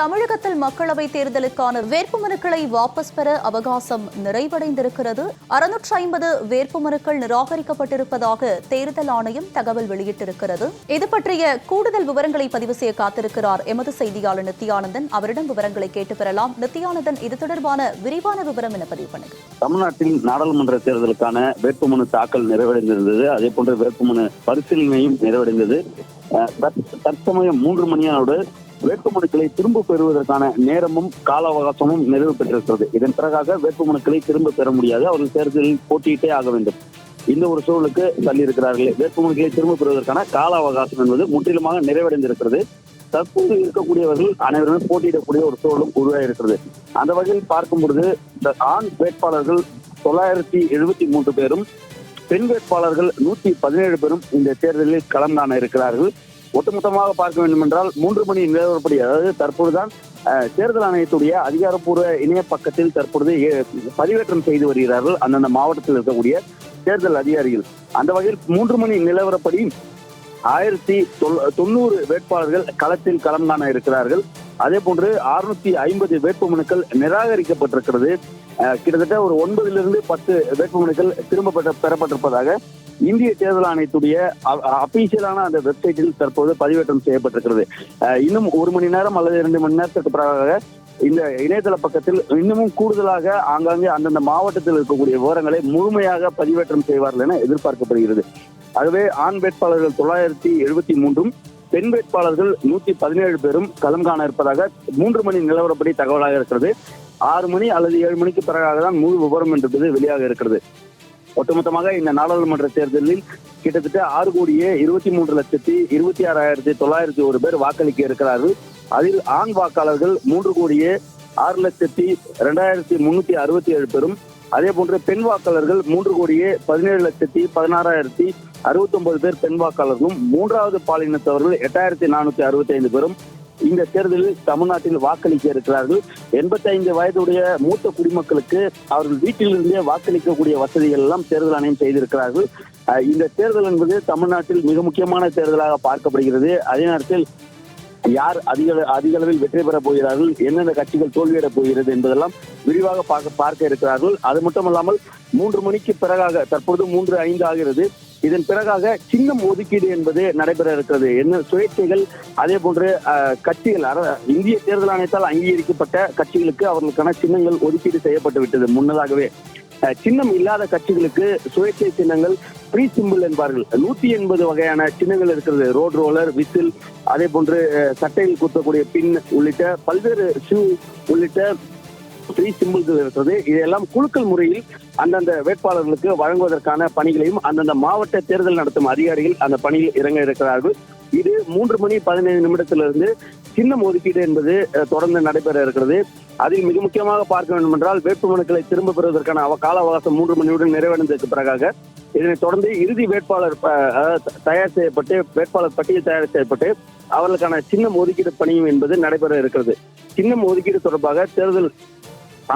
தமிழகத்தில் மக்களவை தேர்தலுக்கான வேட்புமனுக்களை வாபஸ் பெற அவகாசம் நிறைவடைந்திருக்கிறது. அறுநூற்று ஐம்பது வேட்புமனுக்கள் நிராகரிக்கப்பட்டிருப்பதாக தேர்தல் ஆணையம் தகவல் வெளியிட்டிருக்கிறது. இது பற்றிய கூடுதல் விவரங்களை பதிவு செய்ய காத்திருக்கிறார் எமது செய்தியாளர் நித்யானந்தன் அவரிடம் விவரங்களை கேட்டு பெறலாம். நித்யானந்தன் இது தொடர்பான விரிவான விவரம் என பதிவு பண்ணுங்க. தமிழ்நாட்டில் நாடாளுமன்ற தேர்தலுக்கான வேட்புமனு தாக்கல் நிறைவடைந்திருந்தது. அதே போன்று வேட்புமனு பரிசீலனையும் நிறைவடைந்தது. தற்சமயம் மூன்று மணியோடு வேட்புமனுக்களை திரும்ப பெறுவதற்கான நேரமும் கால அவகாசமும் நிறைவு பெற்றிருக்கிறது. இதன் பிறகாக வேட்புமனுக்களை திரும்ப பெற முடியாது. அவர்கள் தேர்தலில் போட்டியிட்டே ஆக வேண்டும். இந்த ஒரு சூழலுக்கு தள்ளியிருக்கிறார்கள். வேட்புமனுக்களை திரும்ப பெறுவதற்கான கால அவகாசம் என்பது முற்றிலுமாக நிறைவடைந்திருக்கிறது. தற்போது இருக்கக்கூடியவர்கள் அனைவருமே போட்டியிடக்கூடிய ஒரு சூழலும் உருவாகியிருக்கிறது அந்த வகையில் பார்க்கும் பொழுது இந்த ஆண் வேட்பாளர்கள் தொள்ளாயிரத்தி எழுபத்தி மூன்று பேரும் பெண் வேட்பாளர்கள் நூத்தி பதினேழு பேரும் இந்த தேர்தலில் களம் காண இருக்கிறார்கள். ஒட்டுமொத்தமாக பார்க்க வேண்டும் என்றால் மூன்று மணி நிலவரப்படி அதாவது தற்பொழுதுதான் அஹ், தேர்தல் ஆணையத்துடைய அதிகாரப்பூர்வ இணைய பக்கத்தில் தற்பொழுது ஏ- பதிவேற்றம் செய்து வருகிறார்கள் அந்தந்த மாவட்டத்தில் இருக்கக்கூடிய தேர்தல் அதிகாரிகள். அந்த வகையில் மூன்று மணி நிலவரப்படி ஆயிரத்தி தொள்- தொண்ணூறு வேட்பாளர்கள் களத்தில் களம் காண இருக்கிறார்கள். அதே போன்று அறுநூத்தி ஐம்பது வேட்புமனுக்கள் நிராகரிக்கப்பட்டிருக்கிறது. அஹ், கிட்டத்தட்ட ஒரு ஒன்பதிலிருந்து பத்து வேட்புமனுக்கள் திரும்ப பெறப்பட்டிருப்பதாக இந்திய தேர்தல் ஆணையத்துடைய அபிஷியலான அந்த வெப்சைட்டில் தற்போது பதிவேற்றம் செய்யப்பட்டிருக்கிறது. இன்னும் ஒரு மணி நேரம் அல்லது இரண்டு மணி நேரத்துக்கு பிறகாக இந்த இணையதள பக்கத்தில் இன்னமும் கூடுதலாக ஆங்காங்கே அந்தந்த மாவட்டத்தில் இருக்கக்கூடிய விவரங்களை முழுமையாக பதிவேற்றம் செய்வார்கள் என எதிர்பார்க்கப்படுகிறது. ஆகவே ஆண் வேட்பாளர்கள் தொள்ளாயிரத்தி எழுபத்தி மூன்றும் பெண் வேட்பாளர்கள் நூத்தி பதினேழு பேரும் களம் காண இருப்பதாக மூன்று மணி நிலவரப்படி தகவலாக இருக்கிறது. ஆறு மணி அல்லது ஏழு மணிக்கு பிறகாக தான் முழு விவரம் என்பது வெளியாக இருக்கிறது. ஒட்டுமொத்தமாக இந்த நாடாளுமன்ற தேர்தலில் கிட்டத்தட்ட ஆறு கோடியே இருபத்தி மூன்று லட்சத்தி இருபத்தி ஆறாயிரத்தி தொள்ளாயிரத்தி ஒரு பேர் வாக்களிக்க இருக்கிறார்கள். அதில் ஆண் வாக்காளர்கள் மூன்று கோடியே ஆறு லட்சத்தி ரெண்டாயிரத்தி முன்னூத்தி அறுபத்தி ஏழு பேரும். அதே போன்று பெண் வாக்காளர்கள் மூன்று கோடியே பதினேழு லட்சத்தி பதினாறாயிரத்தி அறுபத்தி ஒன்பது பேர் பெண் வாக்காளர்களும். மூன்றாவது பாலினத்தவர்கள் எட்டாயிரத்தி நானூத்தி அறுபத்தி ஐந்து பேரும். இந்த தேர்தலில் தமிழ்நாட்டில் வாக்களிக்க இருக்கிறார்கள். எண்பத்தைந்து வயதுடைய மூத்த குடிமக்களுக்கு அவர்கள் வீட்டிலிருந்தே வாக்களிக்கக்கூடிய வசதிகள் எல்லாம் தேர்தல் ஆணையம் செய்திருக்கிறார்கள். இந்த தேர்தல் என்பது தமிழ்நாட்டில் மிக முக்கியமான தேர்தலாக பார்க்கப்படுகிறது. அதே நேரத்தில் யார் அதிக அதிக அளவில் வெற்றி பெறப் போகிறார்கள் எந்தெந்த கட்சிகள் தோல்வியிடப் போகிறது என்பதெல்லாம் விரிவாக பார்க்க பார்க்க இருக்கிறார்கள். அது மட்டுமல்லாமல் மூன்று மணிக்கு பிறகாக தற்பொழுது மூன்று ஐந்து ஆகிறது. இதன் பிறகாக சின்னம் ஒதுக்கீடு என்பது நடைபெற இருக்கிறது. என்ன சுயேட்சைகள் அதே போன்று கட்சிகள் இந்திய தேர்தல் ஆணையத்தால் அங்கீகரிக்கப்பட்ட கட்சிகளுக்கு அவர்களுக்கான சின்னங்கள் ஒதுக்கீடு செய்யப்பட்டு விட்டது முன்னதாகவே. சின்னம் இல்லாத கட்சிகளுக்கு சுயேட்சை சின்னங்கள் ப்ரீ சிம்பிள் என்பார்கள். நூத்தி எண்பது வகையான சின்னங்கள் இருக்கிறது. ரோட் ரோலர் விசில் அதே போன்று சட்டையில் குத்தக்கூடிய பின் உள்ளிட்ட பல்வேறு ஷூ உள்ளிட்ட த்ரீ சிம்பிள்கள் இருக்கிறது. இதெல்லாம் குழுக்கள் முறையில் அந்தந்த வேட்பாளர்களுக்கு வழங்குவதற்கான பணிகளையும் அந்தந்த மாவட்ட தேர்தல் நடத்தும் அதிகாரிகள் அந்த பணியில் இறங்க இருக்கிறார்கள். இது மூன்று மணி பதினைந்து நிமிடத்திலிருந்து சின்னம் ஒதுக்கீடு என்பது தொடர்ந்து நடைபெற இருக்கிறது. அதில் மிக முக்கியமாக பார்க்க வேண்டும் என்றால் வேட்புமனுக்களை திரும்ப பெறுவதற்கான அவ- கால அவகாசம் மூன்று மணியுடன் நிறைவடைந்ததற்கு பிறகாக இதனைத் தொடர்ந்து இறுதி வேட்பாளர் தயார் செய்யப்பட்டு வேட்பாளர் பட்டியல் தயார் செய்யப்பட்டு அவர்களுக்கான சின்னம் ஒதுக்கீடு பணியும் என்பது நடைபெற இருக்கிறது. சின்னம் ஒதுக்கீடு தொடர்பாக தேர்தல்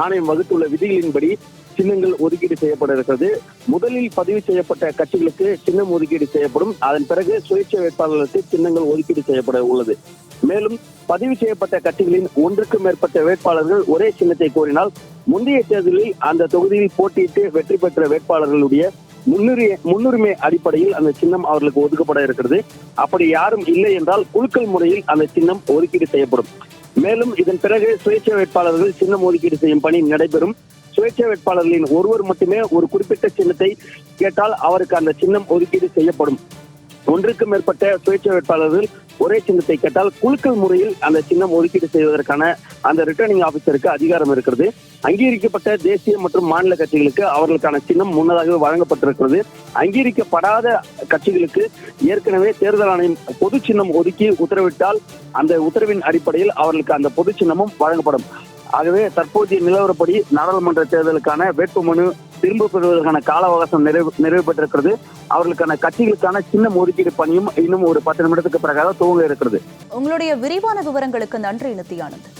ஆணையம் வகுத்துள்ள விதிகளின்படி சின்னங்கள் ஒதுக்கீடு செய்யப்பட இருக்கிறது முதலில் பதிவு செய்யப்பட்ட கட்சிகளுக்கு சின்னம் ஒதுக்கீடு செய்யப்படும். அதன் பிறகு சுயேட்சை வேட்பாளர்களுக்கு சின்னங்கள் ஒதுக்கீடு செய்யப்பட உள்ளது. மேலும் பதிவு செய்யப்பட்ட கட்சிகளின் ஒன்றுக்கும் மேற்பட்ட வேட்பாளர்கள் ஒரே சின்னத்தை கோரினால் முந்தைய தேர்தலில் அந்த தொகுதியில் போட்டியிட்டு வெற்றி பெற்ற வேட்பாளர்களுடைய முன்னுரிமை முன்னுரிமை அடிப்படையில் அந்த சின்னம் அவர்களுக்கு ஒதுக்கப்பட இருக்கிறது. அப்படி யாரும் இல்லை என்றால் குழுக்கள் முறையில் அந்த சின்னம் ஒதுக்கீடு செய்யப்படும். மேலும் இதன் பிறகு சுயேட்சை வேட்பாளர்கள் சின்னம் ஒதுக்கீடு செய்யும் பணி நடைபெறும். சுயேட்சை வேட்பாளர்களின் ஒருவர் மட்டுமே ஒரு குறிப்பிட்ட சின்னத்தை கேட்டால் அவருக்கு அந்த சின்னம் ஒதுக்கீடு செய்யப்படும். ஒன்றுக்கு மேற்பட்ட சுயேட்சை வேட்பாளர்கள் ஒரே சின்னத்தை கேட்டால் குலுக்கல் முறையில் அந்த சின்னம் ஒதுக்கீடு செய்வதற்கான அந்த ரிட்டர்னிங் ஆபீசருக்கு அதிகாரம் இருக்கிறது. அங்கீகரிக்கப்பட்ட தேசிய மற்றும் மாநில கட்சிகளுக்கு அவர்களுக்கான சின்னம் முன்னதாகவே வழங்கப்பட்டிருக்கிறது. அங்கீகரிக்கப்படாத கட்சிகளுக்கு ஏற்கனவே தேர்தல் ஆணையம் பொது சின்னம் ஒதுக்கி உத்தரவிட்டால் அந்த உத்தரவின் அடிப்படையில் அவர்களுக்கு அந்த பொது சின்னமும் வழங்கப்படும். ஆகவே தற்போதைய நிலவரப்படி நாடாளுமன்ற தேர்தலுக்கான வேட்புமனு திரும்ப பெறுவதற்கான கால அவகாசம் நிறைவு நிறைவு பெற்றிருக்கிறது அவர்களுக்கான கட்சிகளுக்கான சின்ன ஒதுக்கீடு பணியும் இன்னும் ஒரு பத்து நிமிடத்துக்கு பிறகாக துவங்க இருக்கிறது. உங்களுடைய விரிவான விவரங்களுக்கு நன்றி நித்யானந்த்